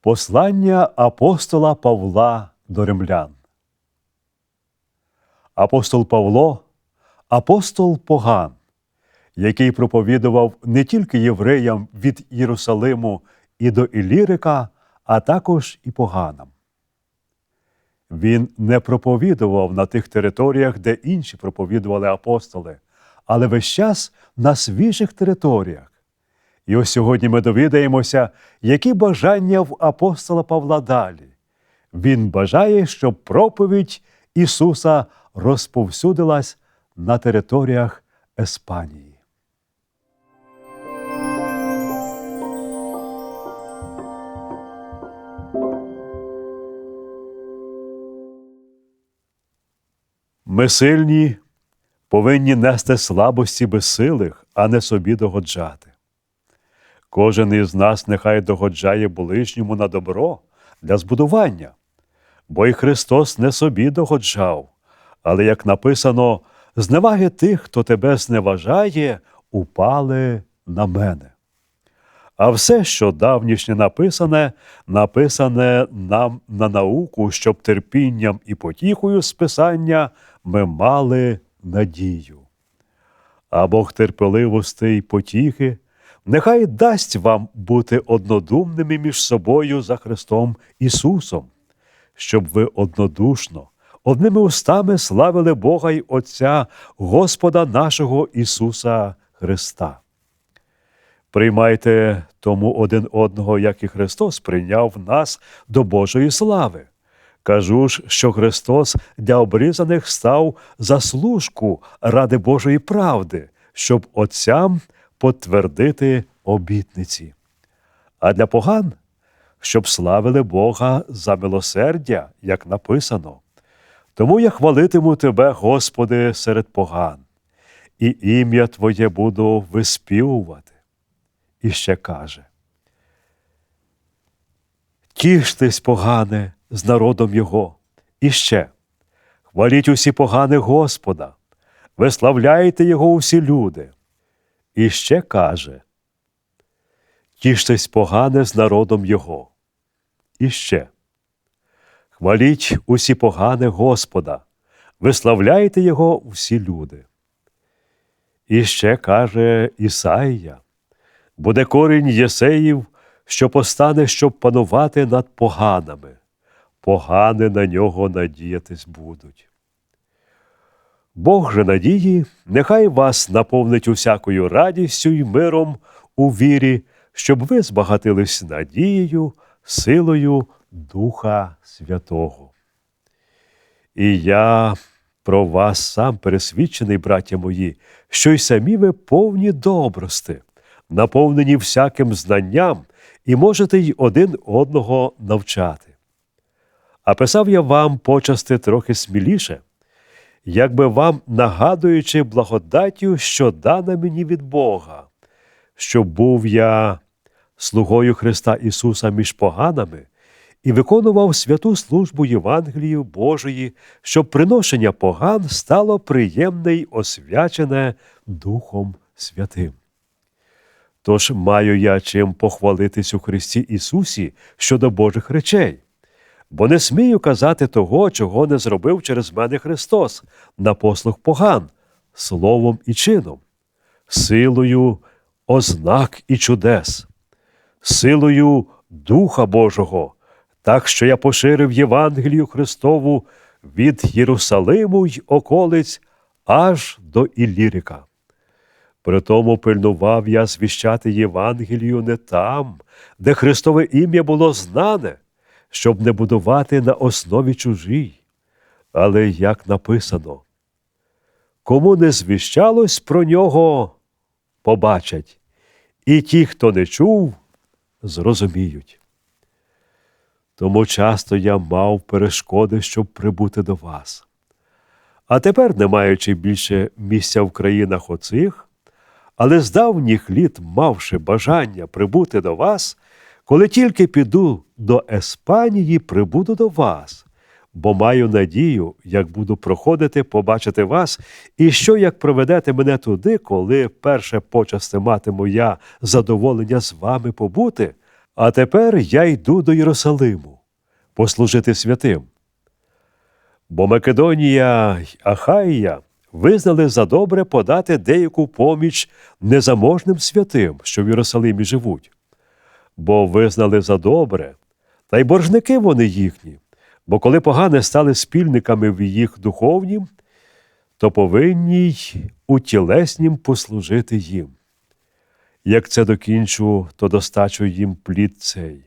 Послання апостола Павла до римлян. Апостол Павло апостол Поган, який проповідував не тільки євреям від Єрусалиму і до Ілірика, а також і поганам. Він не проповідував на тих територіях, де інші проповідували апостоли, але весь час на свіжих територіях. І ось сьогодні ми довідаємося, які бажання в апостола Павла далі. Він бажає, щоб проповідь Ісуса розповсюдилась на територіях Еспанії. Ми сильні повинні нести слабості безсилих, а не собі догоджати. Кожен із нас нехай догоджає ближньому на добро для збудування, бо і Христос не собі догоджав, але, як написано, зневаги тих, хто тебе зневажає, упали на мене. А все, що давнішнє написане, написане нам на науку, щоб терпінням і потіхою з Писання ми мали надію. А Бог терпеливости й потіхи, нехай дасть вам бути однодумними між собою за Христом Ісусом, щоб ви однодушно, одними устами славили Бога й Отця Господа нашого Ісуса Христа. Приймайте тому один одного, як і Христос прийняв нас до Божої слави. Кажу ж, що Христос для обрізаних став за служку ради Божої правди, щоб отцям потвердити обітниці. А для поган, щоб славили Бога за милосердя, як написано. Тому я хвалитиму Тебе, Господи, серед поган, і ім'я Твоє буду виспівувати. І ще каже: Тіштесь, погане, з народом Його. І ще хваліть усі погани Господа, виславляйте Його усі люди. І ще каже: Тіштесь погане з народом Його. І ще хваліть усі погане Господа, виславляйте Його всі люди. І ще каже Ісаїя, буде корінь Єсеїв, що постане, щоб панувати над поганами, погани на нього надіятись будуть. Бог же надії, нехай вас наповнить усякою радістю й миром у вірі, щоб ви збагатились надією, силою Духа Святого. І я про вас сам пересвідчений, браття мої, що й самі ви повні добрости, наповнені всяким знанням, і можете й один одного навчати. А писав я вам почасти трохи сміліше, якби вам нагадуючи благодаттю, що дана мені від Бога, щоб був я слугою Христа Ісуса між поганами і виконував святу службу Євангелію Божої, щоб приношення поган стало приємне й освячене Духом Святим. Тож маю я чим похвалитись у Христі Ісусі щодо Божих речей, бо не смію казати того, чого не зробив через мене Христос на послуг поган, словом і чином, силою ознак і чудес, силою Духа Божого, так що я поширив Євангелію Христову від Єрусалиму й околиць аж до Іллірика. Притому пильнував я звіщати Євангелію не там, де Христове ім'я було знане, щоб не будувати на основі чужій. Але як написано, кому не звіщалось про нього, побачать, і ті, хто не чув, зрозуміють. Тому часто я мав перешкоди, щоб прибути до вас. А тепер, не маючи більше місця в країнах оцих, але з давніх літ, мавши бажання прибути до вас, коли тільки піду до Еспанії, прибуду до вас, бо маю надію, як буду проходити, побачити вас, і що як проведете мене туди, коли перше почасти матиму я задоволення з вами побути, А тепер я йду до Єрусалиму послужити святим. Бо Македонія й Ахаїя визнали за добре подати деяку поміч незаможним святим, що в Єрусалимі живуть, бо визнали за добре, та й боржники вони їхні, бо коли погане стали спільниками в їх духовнім, то повинні й у тілеснім послужити їм. Як це докінчу, то достачу їм плід цей.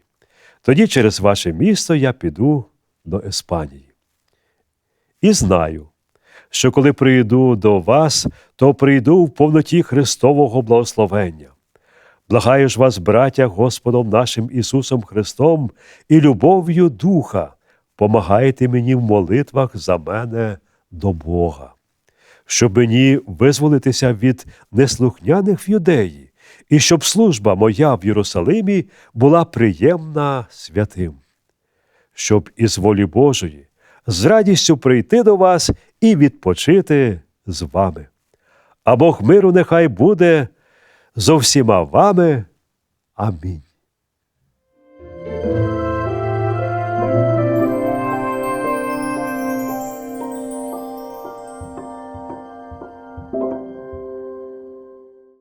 Тоді через ваше місто я піду до Іспанії. І знаю, що коли прийду до вас, то прийду в повноті Христового благословення. Благаю ж вас, браття, Господом нашим Ісусом Христом і любов'ю Духа, помагайте мені в молитвах за мене до Бога, щоб мені визволитися від неслухняних в юдеї, і щоб служба моя в Єрусалимі була приємна святим, щоб із волі Божої з радістю прийти до вас і відпочити з вами. А Бог миру нехай буде зо всіма вами. Амінь.